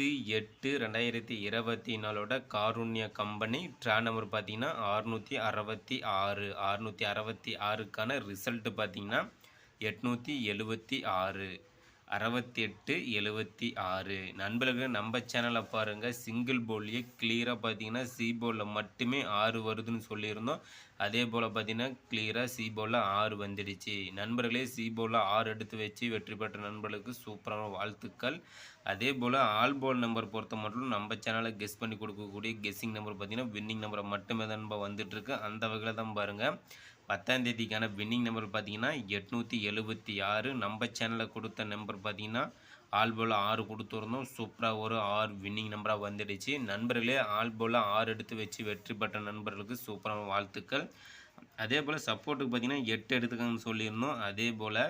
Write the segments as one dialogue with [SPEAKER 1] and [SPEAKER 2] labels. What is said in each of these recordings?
[SPEAKER 1] பத்து எட்டு ரெண்டாயிரத்தி இருபத்தி நாலோட காருண்யா கம்பெனி ட்ரா நம்பர் பார்த்தீங்கன்னா அறுநூற்றி அறுபத்தி ஆறு அறுநூற்றி அறுபத்தி ஆறுக்கான ரிசல்ட்டு பார்த்தீங்கன்னா எட்நூற்றி எழுபத்தி ஆறு. அறுபத்தி எட்டு எழுபத்தி ஆறு. நண்பர்கள் நம்ம சேனலை பாருங்கள் சிங்கிள் போல்லையே கிளியராக பார்த்தீங்கன்னா சி போலில் மட்டுமே ஆறு வருதுன்னு சொல்லியிருந்தோம். அதே போல் பார்த்தீங்கன்னா கிளியராக சி போலில் ஆறு வந்துடுச்சு. நண்பர்களே சி போலில் ஆறு எடுத்து வச்சு வெற்றி பெற்ற நண்பர்களுக்கு சூப்பரான வாழ்த்துக்கள். அதே போல் ஆல் போல் நம்பர் பொறுத்த மட்டும் நம்ம சேனலை கெஸ் பண்ணி கொடுக்கக்கூடிய கெஸ்ஸிங் நம்பர் பார்த்தீங்கன்னா வின்னிங் நம்பரை மட்டுமே தான் நம்ம வந்துட்டுருக்கு அந்த வகையில் தான் பாருங்கள் பத்தாம் தேதிக்கான வின்னிங் நம்பர் பார்த்தீங்கன்னா எட்நூற்றி எழுபத்தி ஆறு. நம்ம சேனலில் கொடுத்த நம்பர் பார்த்தீங்கன்னா ஆல் போல் ஆறு கொடுத்துருந்தோம். சூப்பராக ஒரு ஆறு வின்னிங் நம்பராக வந்துடுச்சு. நண்பர்களே ஆல் போல் ஆறு எடுத்து வச்சு வெற்றி பெற்ற நண்பர்களுக்கு சூப்பரான வாழ்த்துக்கள். அதே போல் சப்போர்ட்டுக்கு பார்த்தீங்கன்னா எட்டு எடுத்துக்கன்னு சொல்லியிருந்தோம். அதே போல்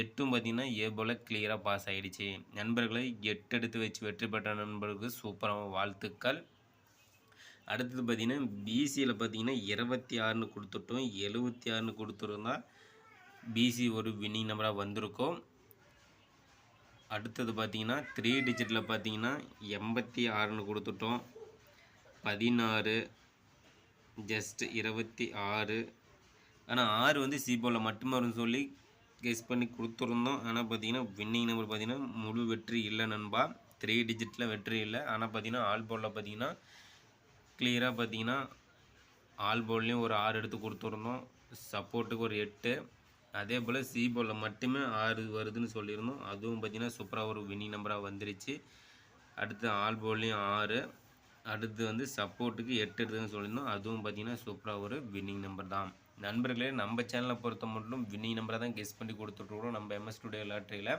[SPEAKER 1] எட்டும் பார்த்தீங்கன்னா ஏ போல் கிளியராக பாஸ் ஆகிடுச்சு நண்பர்களை எட்டு எடுத்து வச்சு வெற்றி பெற்ற நண்பர்களுக்கு சூப்பரான வாழ்த்துக்கள். அடுத்தது பார்த்திங்கன்னா பிசியில் பார்த்தீங்கன்னா இருபத்தி ஆறுன்னு கொடுத்துட்டோம். எழுபத்தி ஆறுன்னு கொடுத்துருந்தா பிசி ஒரு வின்னிங் நம்பராக வந்திருக்கும். அடுத்தது பார்த்தீங்கன்னா த்ரீ டிஜிட்டில் பார்த்தீங்கன்னா எண்பத்தி ஆறுன்னு கொடுத்துட்டோம். பதினாறு ஜஸ்ட் இருபத்தி ஆறு. ஆனால் ஆறு வந்து சிபோவில் மட்டுமே வரும்னு சொல்லி கெஸ் பண்ணி கொடுத்துருந்தோம். ஆனால் பார்த்திங்கன்னா வின்னிங் நம்பர் பார்த்தீங்கன்னா முழு வெற்றி இல்லை நண்பா. த்ரீ டிஜிட்டில் வெற்றி இல்லை. ஆனால் பார்த்திங்கன்னா ஆல் போலில் பார்த்தீங்கன்னா கிளியராக பார்த்தீங்கன்னா ஆல் போல்லையும் ஒரு ஆறு எடுத்து கொடுத்துருந்தோம். சப்போர்ட்டுக்கு ஒரு எட்டு. அதே போல் சி போலில் மட்டுமே ஆறு வருதுன்னு சொல்லியிருந்தோம். அதுவும் பார்த்தீங்கன்னா சூப்பராக ஒரு வின்னிங் நம்பராக வந்துருச்சு. அடுத்து ஆல் போல்லையும் ஆறு. அடுத்து வந்து சப்போர்ட்டுக்கு எட்டு எடுத்துன்னு சொல்லியிருந்தோம். அதுவும் பார்த்தீங்கன்னா சூப்பராக ஒரு வின்னிங் நம்பர் தான். நண்பர்களே நம்ம சேனலை பொறுத்த மட்டும் வின்னிங் நம்பரை தான் கெஸ் பண்ணி கொடுத்துட்ருக்குறோம் நம்ம எம்எஸ் டுடே லாட்ரியில்.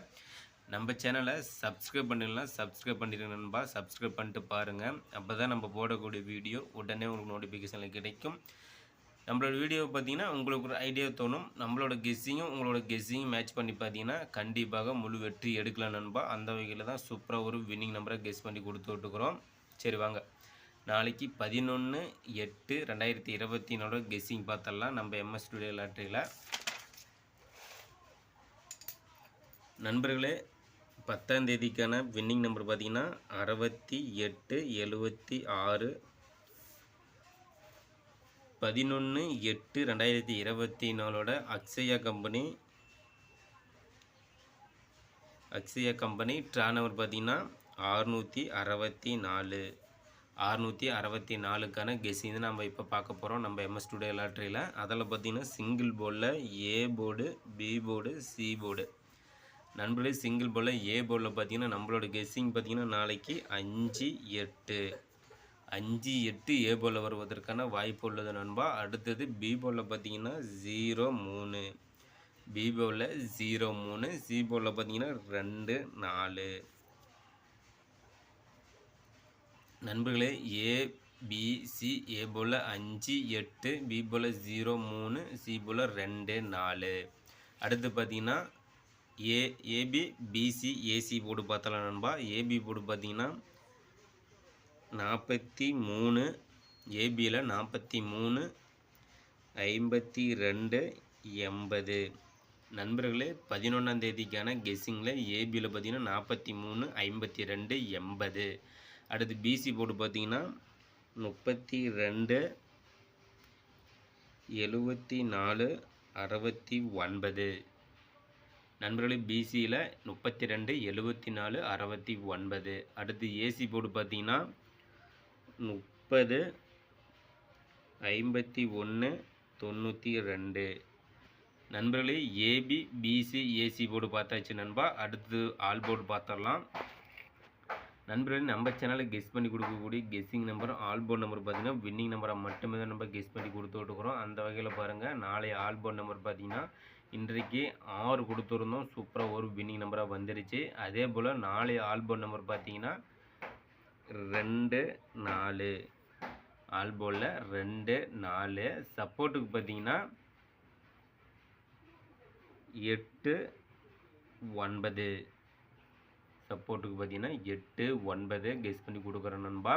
[SPEAKER 1] நம்ம சேனலை சப்ஸ்கிரைப் பண்ணிடலாம். சப்ஸ்கிரைப் பண்ணிடுங்க நண்பா. சப்ஸ்கிரைப் பண்ணிட்டு பாருங்கள் அப்போ தான் நம்ம போடக்கூடிய வீடியோ உடனே உங்களுக்கு நோட்டிஃபிகேஷனில் கிடைக்கும். நம்மளோட வீடியோ பார்த்தீங்கன்னா உங்களுக்கு ஒரு ஐடியா தோணும். நம்மளோட கெஸ்ஸிங்கும் உங்களோட கெஸ்ஸிங்கும் மேட்ச் பண்ணி பார்த்தீங்கன்னா கண்டிப்பாக முழு வெற்றி எடுக்கலாம் நண்பா. அந்த வகையில் தான் சூப்பராக ஒரு வின்னிங் நம்பரை கெஸ் பண்ணி கொடுத்து விட்டுக்கிறோம் சரி வாங்க. நாளைக்கு பதினொன்று எட்டு ரெண்டாயிரத்தி இருபத்தி நாலோட கெஸ்ஸிங் பார்த்தரலாம் நம்ம எம்எஸ் ஸ்டுடியோ லாட்ரியில் நண்பர்களே பத்தாம் தேதிக்கான வின்னிங் நம்பர் பார்த்தீங்கன்னா அறுபத்தி எட்டு எழுபத்தி ஆறு பதினொன்று எட்டு ரெண்டாயிரத்தி இருபத்தி நாலோட Akshaya company Akshaya company draw number பார்த்தீங்கன்னா அறுநூற்றி அறுபத்தி நாலு. அறுநூற்றி அறுபத்தி நாலுக்கான கெஸ்ஸிங் தான் நம்ம இப்போ பார்க்க போகிறோம் நம்ம எம்எஸ் டுடே லாட்ரியில் அதில் பார்த்தீங்கன்னா சிங்கிள் போர்டில் A board B board C board நண்பர்களே சிங்கிள் போல் ஏ போலில் பார்த்தீங்கன்னா நம்மளோட கெஸ்ஸிங் பார்த்தீங்கன்னா நாளைக்கு அஞ்சு எட்டு. அஞ்சு எட்டு ஏ போலில் வருவதற்கான வாய்ப்பு உள்ளது நண்பா. அடுத்தது பி போலில் பார்த்தீங்கன்னா ஜீரோ மூணு. பி போலில் ஜீரோ மூணு. சி போலில் பார்த்தீங்கன்னா ரெண்டு நாலு. நண்பர்களே ஏ பி சி ஏ போல் அஞ்சு எட்டு. பி போல் ஜீரோ மூணு. சி போல் ரெண்டு நாலு. அடுத்து பார்த்தீங்கன்னா A AB BC AC board பார்த்தலாம் நண்பா? ஏபி போர்டு பார்த்தீங்கன்னா நாற்பத்தி மூணு ஏபியில் நாற்பத்தி மூணு ஐம்பத்தி ரெண்டு எண்பது. நண்பர்களே பதினொன்றாம் தேதிக்கான கெஸ்ஸிங்கில் ஏபியில் பார்த்தீங்கன்னா நாற்பத்தி மூணு ஐம்பத்தி ரெண்டு எண்பது. அடுத்து பிசி போர்டு பார்த்தீங்கன்னா முப்பத்தி ரெண்டு எழுபத்தி நாலு அறுபத்தி ஒன்பது. நண்பர்களே பிசியில் முப்பத்தி ரெண்டு எழுபத்தி நாலு அறுபத்தி ஒன்பது. அடுத்து ஏசி போர்டு பார்த்தீங்கன்னா முப்பது ஐம்பத்தி ஒன்று தொண்ணூற்றி ரெண்டு. நண்பர்களே ஏபி பிசி ஏசி போர்டு பார்த்தாச்சு நண்பா. அடுத்து ஆல் போர்டு பார்த்துடலாம். நண்பர்களே நம்ம சேனலில் கெஸ் பண்ணி கொடுக்கக்கூடிய guessing number all board number பார்த்தீங்கன்னா வின்னிங் நம்பரை மட்டுமே தான் நம்ம கெஸ் பண்ணி கொடுத்து விட்டுக்கிறோம் அந்த வகையில் பாருங்கள் நாளை ஆல் போர்ட் நம்பர் பார்த்தீங்கன்னா இன்றைக்கு ஆறு கொடுத்துருந்தோம். சூப்பராக ஒரு வின்னிங் நம்பராக வந்துருச்சு. அதே போல் நாலு ஆல் நம்பர் பார்த்தீங்கன்னா ரெண்டு நாலு. ஆல்போலில் ரெண்டு நாலு. சப்போர்ட்டுக்கு பார்த்தீங்கன்னா எட்டு ஒன்பது. சப்போர்ட்டுக்கு பார்த்தீங்கன்னா எட்டு ஒன்பது. கெஸ் பண்ணி கொடுக்குறேன் நண்பா.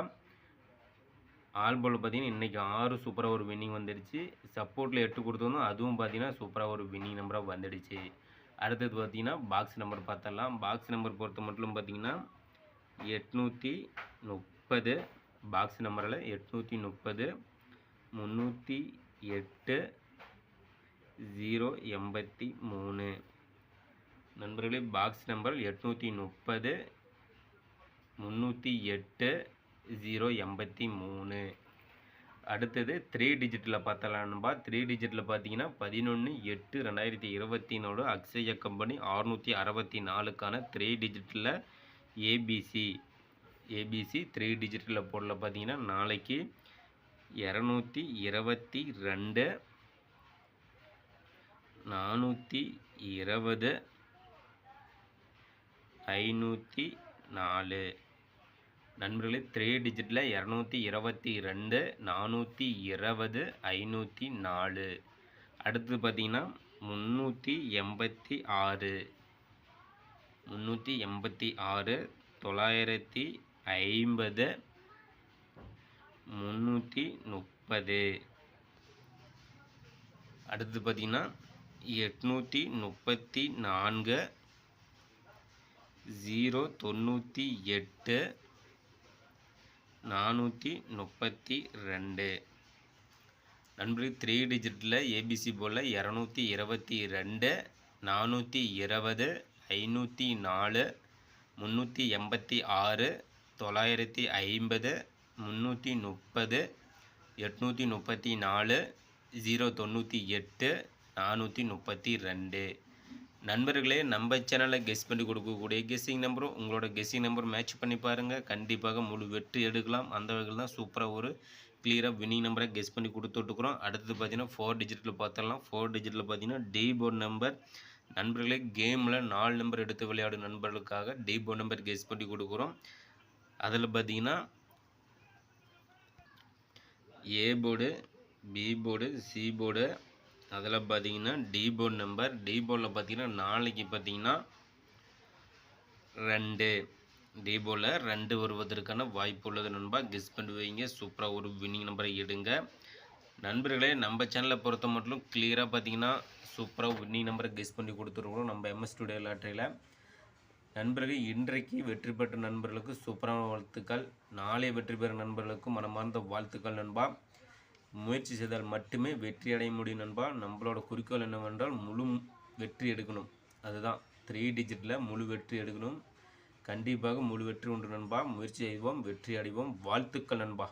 [SPEAKER 1] ஆல்போல் பார்த்தீங்கன்னா இன்றைக்கி ஆறு சூப்பராக ஒரு வின்னிங் வந்துடுச்சு. சப்போர்ட்டில் எட்டு கொடுத்தோம் அதுவும் பார்த்தீங்கன்னா சூப்பராக ஒரு வின்னிங் நம்பராக வந்துடுச்சு. அடுத்தது பார்த்தீங்கன்னா பாக்ஸ் நம்பர் பார்த்தலாம் பாக்ஸ் நம்பர் பொறுத்த மட்டும் பார்த்தீங்கன்னா எட்நூற்றி முப்பது. பாக்ஸ் நம்பரில் எட்நூற்றி முப்பது முந்நூற்றி எட்டு ஜீரோ எண்பத்தி மூணு. நண்பர்களே பாக்ஸ் நம்பர் எட்நூற்றி முப்பது முந்நூற்றி எட்டு ஜீரோ எண்பத்தி மூணு. அடுத்தது த்ரீ டிஜிட்டில் பார்த்தலான்பா த்ரீ டிஜிட்டில் பார்த்தீங்கன்னா பதினொன்று எட்டு ரெண்டாயிரத்தி இருபத்தி நாலு அக்ஷய கம்பெனி அறுநூற்றி அறுபத்தி நாலுக்கான three digit ABC ABC three digit போடல பார்த்தீங்கன்னா நாளைக்கு இரநூத்தி இருபத்தி ரெண்டு நானூற்றி இருபது ஐநூற்றி நாலு. நண்பர்களே த்ரீ டிஜிட்டில் இரநூத்தி இருபத்தி ரெண்டு நானூற்றி இருபது ஐநூற்றி நாலு. அடுத்து பார்த்தீங்கன்னா முந்நூற்றி எண்பத்தி ஆறு. முந்நூற்றி எண்பத்தி ஆறு தொள்ளாயிரத்தி ஐம்பது முந்நூற்றி முப்பது. அடுத்து பார்த்தீங்கன்னா எட்நூற்றி முப்பத்தி நான்கு ஜீரோ தொண்ணூற்றி எட்டு நானூற்றி முப்பத்தி ரெண்டு. நண்பர்கள் த்ரீ டிஜிட்டில் ஏபிசி போல் இரநூத்தி இருபத்தி ரெண்டு நானூற்றி இருபது ஐநூற்றி நாலு முந்நூற்றி எண்பத்தி ஆறு தொள்ளாயிரத்தி ஐம்பது முந்நூற்றி முப்பது எட்நூற்றி முப்பத்தி நாலு ஜீரோ தொண்ணூற்றி எட்டு நானூற்றி முப்பத்தி ரெண்டு. நண்பர்களே நம்ம சேனலில் கெஸ் பண்ணி கொடுக்கக்கூடிய கெஸ்ஸிங் நம்பரும் உங்களோட கெஸ்ஸிங் நம்பர் மேட்ச் பண்ணி பாருங்கள் கண்டிப்பாக முழு வெற்றி எடுக்கலாம். அந்த வகையில் தான் சூப்பராக ஒரு கிளியராக வின்னிங் நம்பரை கெஸ் பண்ணி கொடுத்துட்ருக்குறோம் அடுத்தது பார்த்தீங்கன்னா ஃபோர் டிஜிட்டில் பார்த்தரலாம் ஃபோர் டிஜிட்டில் பார்த்தீங்கன்னா டி போர்ட் நம்பர் நண்பர்களே கேமில் நாலு நம்பர் எடுத்து விளையாடும் நண்பர்களுக்காக டி போர்ட் நம்பர் கெஸ் பண்ணி கொடுக்குறோம். அதில் பார்த்தீங்கன்னா A board B board C board அதில் பார்த்தீங்கன்னா டீபோ நம்பர் டீபோவில் பார்த்தீங்கன்னா நாளைக்கு பார்த்தீங்கன்னா ரெண்டு. டீபோவில் ரெண்டு வருவதற்கான வாய்ப்பு உள்ளது நண்பா. கெஸ் பண்ணி வைங்க. சூப்பராக ஒரு வின்னிங் நம்பரை எடுங்க. நண்பர்களே நம்ம சேனலை பொறுத்த மட்டும் கிளியராக பார்த்தீங்கன்னா சூப்பராக வின்னிங் நம்பரை கெஸ் பண்ணி கொடுத்துருக்குறோம் நம்ம எம்எஸ் ஸ்டுடியோ லாட்டரியில் நண்பர்கள் இன்றைக்கு வெற்றி பெற்ற நண்பர்களுக்கு சூப்பரான வாழ்த்துக்கள். நாளை வெற்றி பெறும் நண்பர்களுக்கு மனமார்ந்த வாழ்த்துக்கள் நண்பா. முயற்சி செய்தால் மட்டுமே வெற்றி அடைய முடியும் நண்பா. நம்மளோட குறிக்கோள் என்னவென்றால் முழு வெற்றி எடுக்கணும். அதுதான். த்ரீ டிஜிட்டில் முழு வெற்றி எடுக்கணும். கண்டிப்பாக முழு வெற்றி உண்டு நண்பா. முயற்சி செய்வோம் வெற்றி அடைவோம். வாழ்த்துக்கள் நண்பா.